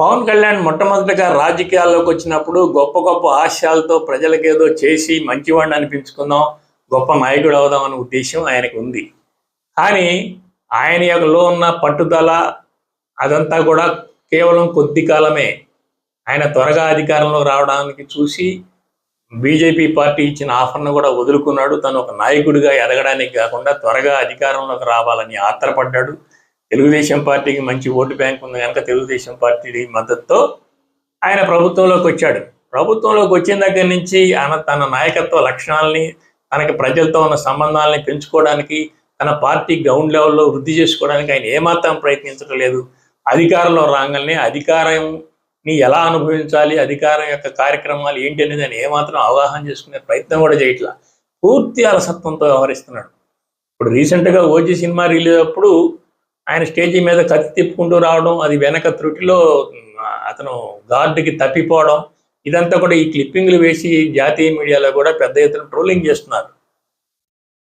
పవన్ కళ్యాణ్ మొట్టమొదటిగా రాజకీయాల్లోకి వచ్చినప్పుడు గొప్ప గొప్ప ఆశయాలతో ప్రజలకేదో చేసి మంచివాడిని అనిపించుకుందాం గొప్ప నాయకుడు అవుదాం అనే ఉద్దేశం ఆయనకు ఉంది. కానీ ఆయన యొక్కలో ఉన్న పట్టుదల అదంతా కూడా కేవలం కొద్ది కాలమే. ఆయన త్వరగా అధికారంలో రావడానికి చూసి బీజేపీ పార్టీ ఇచ్చిన ఆఫర్ను కూడా వదులుకున్నాడు. తను ఒక నాయకుడిగా ఎదగడానికి కాకుండా త్వరగా అధికారంలోకి రావాలని ఆత్రపడ్డాడు. తెలుగుదేశం పార్టీకి మంచి ఓటు బ్యాంక్ ఉంది కనుక తెలుగుదేశం పార్టీ మద్దతుతో ఆయన ప్రభుత్వంలోకి వచ్చాడు. ప్రభుత్వంలోకి వచ్చిన దగ్గర నుంచి ఆయన తన నాయకత్వ లక్షణాలని తనకి ప్రజలతో ఉన్న సంబంధాలని పెంచుకోవడానికి తన పార్టీ గ్రౌండ్ లెవెల్లో వృద్ధి చేసుకోవడానికి ఆయన ఏమాత్రం ప్రయత్నించడం లేదు అధికారంలో రాగానే అధికారంని ఎలా అనుభవించాలి అధికారం యొక్క కార్యక్రమాలు ఏంటి అనేది ఆయన ఏమాత్రం అవగాహన చేసుకునే ప్రయత్నం కూడా చేయట్లా. పూర్తి అలసత్వంతో వ్యవహరిస్తున్నాడు. ఇప్పుడు రీసెంట్గా ఓజీ సినిమా రిలీజ్ అప్పుడు ఆయన స్టేజీ మీద కత్తి తిప్పుకుంటూ రావడం అది వెనక త్రుటిలో అతను గార్డుకి తప్పిపోవడం ఇదంతా కూడా ఈ క్లిప్పింగ్లు వేసి జాతీయ మీడియాలో కూడా పెద్ద ఎత్తున ట్రోలింగ్ చేస్తున్నారు.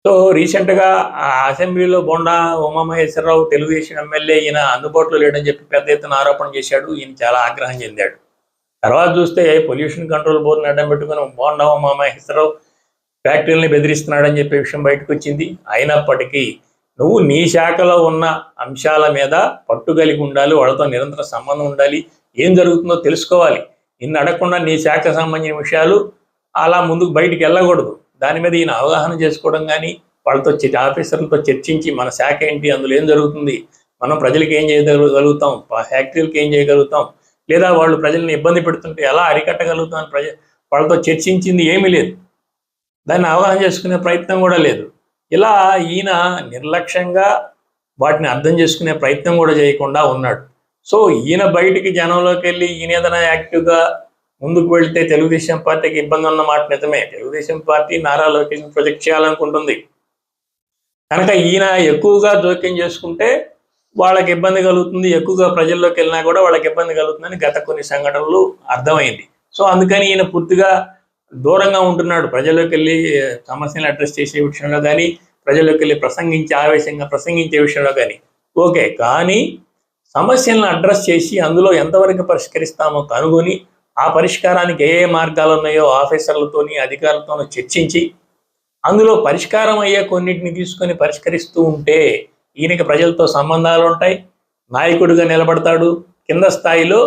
సో రీసెంట్గా ఆ అసెంబ్లీలో బొండా ఉమామహేశ్వరరావు తెలుగుదేశం ఎమ్మెల్యే ఈయన అందుబాటులో లేడని చెప్పి పెద్ద ఎత్తున ఆరోపణ చేశాడు. ఈయన చాలా ఆగ్రహం చెందాడు. తర్వాత చూస్తే పొల్యూషన్ కంట్రోల్ బోర్డుని అడ్డం పెట్టుకుని బోండా ఉమామహేశ్వరరావు ఫ్యాక్టరీలని బెదిరిస్తున్నాడని చెప్పే విషయం బయటకు వచ్చింది. అయినప్పటికీ నువ్వు నీ శాఖలో ఉన్న అంశాల మీద పట్టు కలిగి ఉండాలి వాళ్ళతో నిరంతర సంబంధం ఉండాలి. ఏం జరుగుతుందో తెలుసుకోవాలి. నిన్ను అడగకుండా నీ శాఖకు సంబంధించిన విషయాలు అలా ముందుకు బయటికి వెళ్ళకూడదు. దాని మీద ఈయన అవగాహన చేసుకోవడం కానీ వాళ్ళతో ఆఫీసర్లతో చర్చించి మన శాఖ ఏంటి అందులో ఏం జరుగుతుంది మనం ప్రజలకు ఏం చేయగలుగుతాం ఫ్యాక్టరీలకు ఏం చేయగలుగుతాం లేదా వాళ్ళు ప్రజల్ని ఇబ్బంది పెడుతుంటే ఎలా అరికట్టగలుగుతాం అని ప్రజ వాళ్ళతో చర్చించింది ఏమీ లేదు. దాన్ని అవగాహన చేసుకునే ప్రయత్నం కూడా లేదు. ఇలా ఈయన నిర్లక్ష్యంగా వాటిని అర్థం చేసుకునే ప్రయత్నం కూడా చేయకుండా ఉన్నాడు. సో ఈయన బయటికి జనంలోకి వెళ్ళి ఈయన ఏదైనా యాక్టివ్గా ముందుకు వెళ్తే తెలుగుదేశం పార్టీకి ఇబ్బంది ఉన్న మాట నిజమే. తెలుగుదేశం పార్టీ నారా లోకేష్ ప్రొజెక్ట్ చేయాలనుకుంటుంది. కనుక ఈయన ఎక్కువగా జోక్యం చేసుకుంటే వాళ్ళకి ఇబ్బంది కలుగుతుంది. ఎక్కువగా ప్రజల్లోకి వెళ్ళినా కూడా వాళ్ళకి ఇబ్బంది కలుగుతుందని గత కొన్ని సంఘటనలు అర్థమైంది. సో అందుకని ఈయన పూర్తిగా దూరంగా ఉంటున్నాడు. ప్రజల్లోకి వెళ్ళి సమస్యలు అడ్రస్ చేసే విషయంలో కానీ ప్రజల్లోకి వెళ్ళి ప్రసంగించే ఆవేశంగా ప్రసంగించే విషయంలో కానీ ఓకే కానీ సమస్యలను అడ్రస్ చేసి అందులో ఎంతవరకు పరిష్కరిస్తామో కనుగొని ఆ పరిష్కారానికి ఏ ఏ మార్గాలు ఉన్నాయో ఆఫీసర్లతోని అధికారులతోనూ చర్చించి అందులో పరిష్కారం అయ్యే కొన్నిటిని తీసుకొని పరిష్కరిస్తూ ఉంటే ఈయనకి ప్రజలతో సంబంధాలు ఉంటాయి. నాయకుడిగా నిలబడతాడు. కింద స్థాయిలో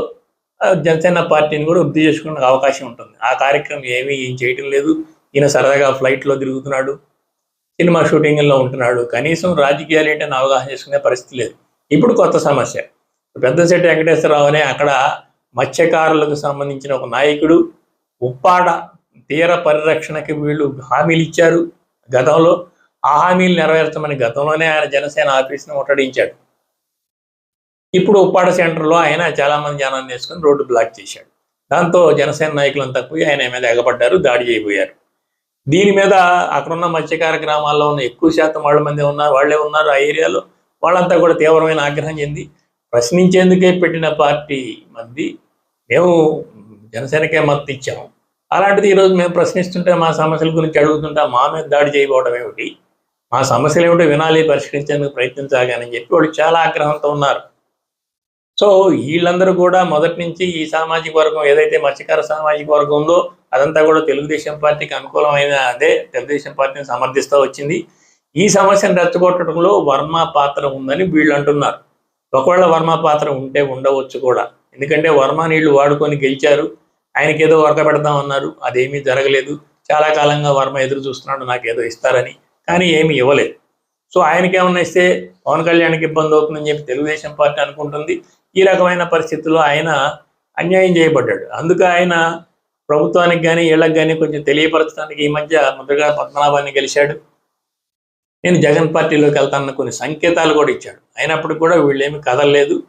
జనసేన పార్టీని కూడా వృద్ధి చేసుకునే అవకాశం ఉంటుంది. ఆ కార్యక్రమం ఏమీ ఈయన చేయటం లేదు. ఈయన సరదాగా ఫ్లైట్లో తిరుగుతున్నాడు. సినిమా షూటింగ్లో ఉంటున్నాడు. కనీసం రాజకీయాలు ఏంటని అవగాహన చేసుకునే పరిస్థితి లేదు. ఇప్పుడు కొత్త సమస్య. పెద్దశెట్టి వెంకటేశ్వరరావు అనే అక్కడ మత్స్యకారులకు సంబంధించిన ఒక నాయకుడు ఉప్పాడ తీర పరిరక్షణకి వీళ్ళు హామీలు ఇచ్చారు గతంలో. ఆ హామీలు నెరవేర్చమని గతంలోనే ఆయన జనసేన ఆఫీస్ను ముట్టడించాడు. ఇప్పుడు ఉప్పాడ సెంటర్లో ఆయన చాలా మంది జనాన్ని వేసుకుని రోడ్డు బ్లాక్ చేశాడు. దాంతో జనసేన నాయకులంతా పోయి ఆయన మీద ఎగబడ్డారు దాడి చేయబోయారు. దీని మీద అక్కడున్న మత్స్యకార గ్రామాల్లో ఉన్న ఎక్కువ శాతం వాళ్ళ మంది ఉన్నారు వాళ్ళే ఉన్నారు ఆ ఏరియాలో. వాళ్ళంతా కూడా తీవ్రమైన ఆగ్రహం చెంది ప్రశ్నించేందుకే పెట్టిన పార్టీ మంది మేము జనసేనకే మద్దతు ఇచ్చాము. అలాంటిది ఈరోజు మేము ప్రశ్నిస్తుంటే మా సమస్యల గురించి అడుగుతుంటే మా మీద దాడి చేయబోవడం ఏమిటి? మా సమస్యలు ఏమిటో వినాలి పరిష్కరించేందుకు ప్రయత్నించాలి అని చెప్పి వాళ్ళు చాలా ఆగ్రహంతో ఉన్నారు. సో వీళ్ళందరూ కూడా మొదటి నుంచి ఈ సామాజిక వర్గం ఏదైతే మత్స్యకార సామాజిక వర్గం ఉందో అదంతా కూడా తెలుగుదేశం పార్టీకి అనుకూలమైన అదే తెలుగుదేశం పార్టీని సమర్థిస్తూ వచ్చింది. ఈ సమస్యను రెచ్చగొట్టడంలో వర్మ పాత్ర ఉందని వీళ్ళు అంటున్నారు. ఒకవేళ వర్మ పాత్ర ఉంటే ఉండవచ్చు కూడా. ఎందుకంటే వర్మ నీళ్ళు వాడుకొని గెలిచారు. ఆయనకి ఏదో వరక పెడదామన్నారు అదేమీ జరగలేదు. చాలా కాలంగా వర్మ ఎదురు చూస్తున్నాడు నాకు ఏదో ఇస్తారని. కానీ ఏమీ ఇవ్వలేదు. సో ఆయనకి ఏమన్నా ఇస్తే పవన్ కళ్యాణ్కి ఇబ్బంది అవుతుందని చెప్పి తెలుగుదేశం పార్టీ అనుకుంటుంది. ఈ రకమైన పరిస్థితుల్లో ఆయన అన్యాయం చేయబడ్డాడు. అందుకు ఆయన ప్రభుత్వానికి కానీ వీళ్ళకి కానీ కొంచెం తెలియపరచడానికి ఈ మధ్య ముద్రగా పద్మనాభాన్ని గెలిచాడు. నేను జగన్ పార్టీలోకి వెళ్తానన్న కొన్ని సంకేతాలు కూడా ఇచ్చాడు. అయినప్పటికీ కూడా వీళ్ళేమి కదలలేదు.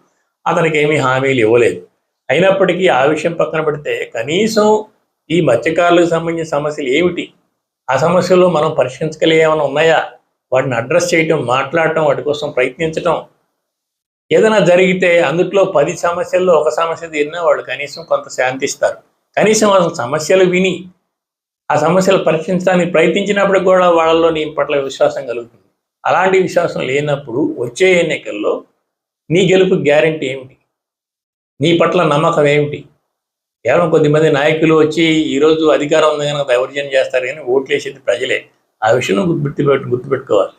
అతనికి ఏమీ హామీలు ఇవ్వలేదు. అయినప్పటికీ ఆ విషయం పక్కన పెడితే కనీసం ఈ మత్స్యకారులకు సంబంధించిన సమస్యలు ఏమిటి? ఆ సమస్యలు మనం పరిష్కరించగలిగే ఏమైనా ఉన్నాయా? వాటిని అడ్రస్ చేయటం మాట్లాడటం వాటి కోసం ప్రయత్నించటం. ఏదైనా జరిగితే అందుట్లో పది సమస్యల్లో ఒక సమస్య తీరినా వాళ్ళు కనీసం కొంత శాంతిస్తారు కనీసం వాళ్ళ సమస్యలు విని ఆ సమస్యలు పరిష్కరించడానికి ప్రయత్నించినప్పుడు కూడా వాళ్ళలో నీ పట్ల విశ్వాసం కలుగుతుంది. అలాంటి విశ్వాసం లేనప్పుడు వచ్చే ఎన్నికల్లో నీ గెలుపు గ్యారంటీ ఏమిటి? నీ పట్ల నమ్మకం ఏమిటి? కేవలం కొద్దిమంది నాయకులు వచ్చి ఈరోజు అధికారం ఉంది కనుక దౌర్జన్యం చేస్తారు కానీ ఓట్లు వేసేది ప్రజలే. ఆ విషయం గుర్తుపెట్టు గుర్తుపెట్టుకోవాలి.